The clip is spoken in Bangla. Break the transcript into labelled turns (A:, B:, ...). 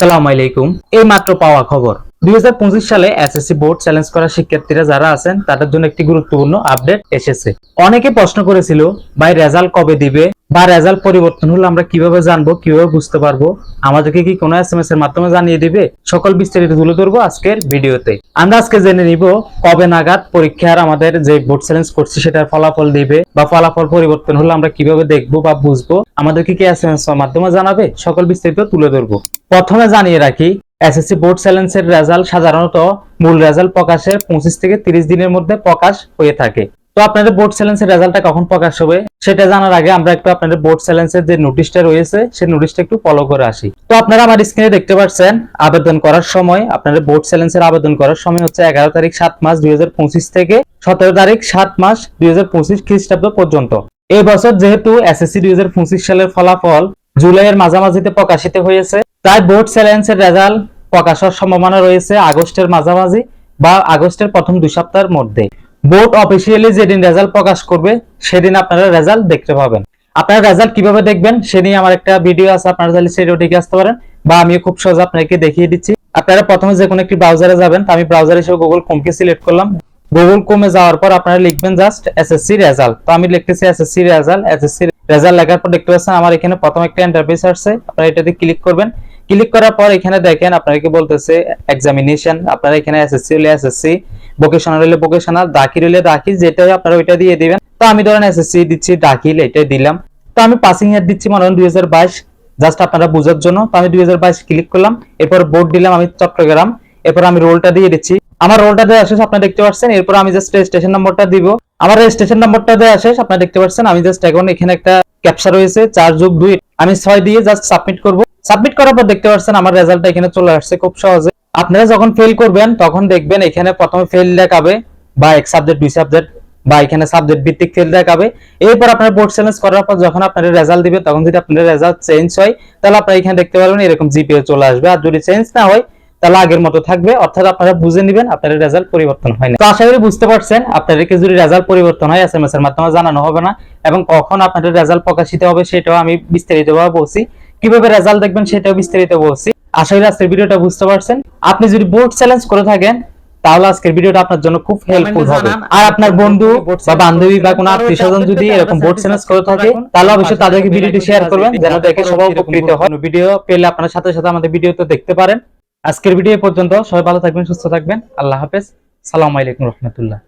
A: সালাম আলাইকুম। এই মাত্র পাওয়া খবর। দুই হাজার পঁচিশ সালে এসএসসি বোর্ড চ্যালেঞ্জ করা শিক্ষার্থীরা যারা আছেন, তাদের জন্য একটি গুরুত্বপূর্ণ আপডেট এসেছে। অনেকে প্রশ্ন করেছিল, ভাই রেজাল্ট কবে দিবে? বা রেজাল্ট পরিবর্তন হলে আমরা কীভাবে জানব, কীভাবে বুঝতে পারব? আমাদেরকে কি কোনো এসএমএস এর মাধ্যমে জানিয়ে দিবে? সকল বিস্তারিত তুলে ধরবো আজকের ভিডিওতে। আমরা আজকে জেনে নিব কবে নাগাদ পরীক্ষার আমাদের যে বোর্ড চ্যালেঞ্জ করছি, সেটার ফলাফল দিবে বা ফলাফল পরিবর্তন হলে আমরা কীভাবে দেখব বা বুঝব? আমাদেরকে কি এসএমএস এর মাধ্যমে জানাবে? সকল বিস্তারিত তুলে ধরবো। প্রথমে জানিয়ে রাখি এসএসসি বোর্ড চ্যালেঞ্জের রেজাল্ট সাধারণত মূল রেজাল্ট প্রকাশের পঁচিশ থেকে তিরিশ দিনের মধ্যে প্রকাশ হয়ে থাকে। তো আপনাদের বোর্ড চ্যালেঞ্জের রেজাল্টটা কখন প্রকাশ হবে, সেটা জানার আগে আমরা একটু আপনাদের বোর্ড চ্যালেঞ্জের যে নোটিশটা রয়েছে, সেই নোটিশটা একটু ফলো করে আসি। তো আপনারা আমার স্ক্রিনে দেখতে পাচ্ছেন, আবেদন করার সময়, আপনাদের বোর্ড চ্যালেঞ্জের আবেদন করার সময় হচ্ছে এগারো তারিখ সাত মাস দুই হাজার পঁচিশ থেকে সতেরো তারিখ সাত মাস দুই হাজার পঁচিশ খ্রিস্টাব্দ পর্যন্ত। এই বছর যেহেতু এসএসসি দুই সালের ফলাফল জুলাইয়ের মাঝামাঝিতে প্রকাশিত হয়েছে তাই বোর্ড চ্যালেঞ্জের রেজাল্ট প্রকাশ হওয়ার সম্ভাবনা রয়েছে আগস্টের মাঝামাঝি বা আগস্টের প্রথম দুই সপ্তাহের মধ্যে। বোর্ড অফিসিয়ালি যেদিন রেজাল্ট প্রকাশ করবে, সেদিন আপনারা রেজাল্ট দেখতে পাবেন। আপনারা রেজাল্ট কীভাবে দেখবেন, সে নিয়ে আমার একটা ভিডিও আছে, আপনারা চাইলে সেটাও দেখে আসতে পারেন বা আমি খুব সহজে আপনাকে দেখিয়ে দিচ্ছি। আপনারা প্রথমে যে কোনো একটি ব্রাউজারে যাবেন আমি ব্রাউজার হিসেবে গুগল কমকে সিলেক্ট করলাম। গুগল কমে যাওয়ার পর আপনারা লিখবেন জাস্ট এসএসসি রেজাল্ট তো আমি লিখতেছি এসএসসি রেজাল্ট এসএসসি রেজাল্ট লেখার পর দেখতে পাচ্ছেন আমার এখানে প্রথম একটা ইন্টারফেস আসছে। আপনারা এটাতে ক্লিক করবেন। ক্লিক করার পর এখানে দেখেন আপনাকে বলতেছে এক্সামিনেশন আপনারা এখানে এসএসসি হলে এসএসসি ভোকেশনাল হলে ভোকেশনাল দাখিল হলে দাখিল যেটা আপনারা ওইটা দিয়ে দিবেন। তো আমি ধরেন এসএসসি দিচ্ছি, দাখিল, এটাই দিলাম। তো আমি পাসিং ইয়ার দিচ্ছি মনে হয় দুই জাস্ট আপনারা বোঝার জন্য। তো আমি দুই হাজার বাইশ ক্লিক করলাম, এরপর বোর্ড দিলাম আমি চট্টগ্রাম, এরপর আমি রোলটা দিয়ে দিচ্ছি। আমার রোলটা দেওয়া শেষ, আপনারা দেখতে পাচ্ছেন, এরপর আমি জাস্ট রেজিস্ট্রেশন নম্বরটা দিব। আমার রেজিস্ট্রেশন নম্বরটা দেওয়া শেষ, আপনারা দেখতে পাচ্ছেন, আমি জাস্ট এখন এখানে একটা ক্যাপচা রয়েছে, চার যোগ দুই, আমি ছয় দিয়ে জাস্ট সাবমিট করব। সাবমিট করার পর দেখতে পাচ্ছেন আমার রেজাল্টটা এখানে চলে আসছে খুব সহজে। আপনারা যখন ফেল করবেন, তখন দেখবেন এখানে প্রথমে ফেল দেখাবে বা এক সাবজেক্ট দুই সাবজেক্ট বা এখানে সাবজেক্ট ভিত্তিক ফেল দেখাবে। এরপর আপনার বোর্ড চ্যালেঞ্জ করার পর যখন আপনার রেজাল্ট দিবে তখন যদি আপনার রেজাল্ট চেঞ্জ হয়, তাহলে আপনারা এখানে দেখতে পারবেন এরকম জিপিএ চলে আসবে। আর যদি চেঞ্জ না হয় তাহলে আগের মতো থাকবে অর্থাৎ আপনারা বুঝে নেবেন আপনার রেজাল্ট পরিবর্তন হয় না। তো আশা করি বুঝতে পারছেন আপনাদেরকে যদি রেজাল্ট পরিবর্তন হয় এসএমএস এর মাধ্যমে জানানো হবে না এবং কখন আপনাদের রেজাল্ট প্রকাশিত হবে সেটাও আমি বিস্তারিতভাবে বলছি। কীভাবে রেজাল্ট দেখবেন সেটাও বিস্তারিত বলছি। আশা করি আজকের ভিডিওটা বুঝতে পারছেন। আপনি যদি বোর্ড চ্যালেঞ্জ করে থাকেন তাহলে আজকের ভিডিওটা আপনার জন্য খুব হেল্পফুল হবে। আর আপনার বন্ধু বা বান্ধবী বা কোনো আত্মীয় স্বজন যদি এরকম বোর্ড চ্যালেঞ্জ করে থাকে তাহলে অবশ্যই তাদেরকে ভিডিওটি শেয়ার করবেন যেন দেখে সবাই উপকৃত হয় ভিডিও পেলে আপনার সাথে সাথে আমাদের ভিডিওতে দেখতে পারেন। আজকের ভিডিও পর্যন্ত। সবাই ভালো থাকবেন সুস্থ থাকবেন। আল্লাহ হাফেজ। সালাম আলাইকুম রহমতুল্লাহ।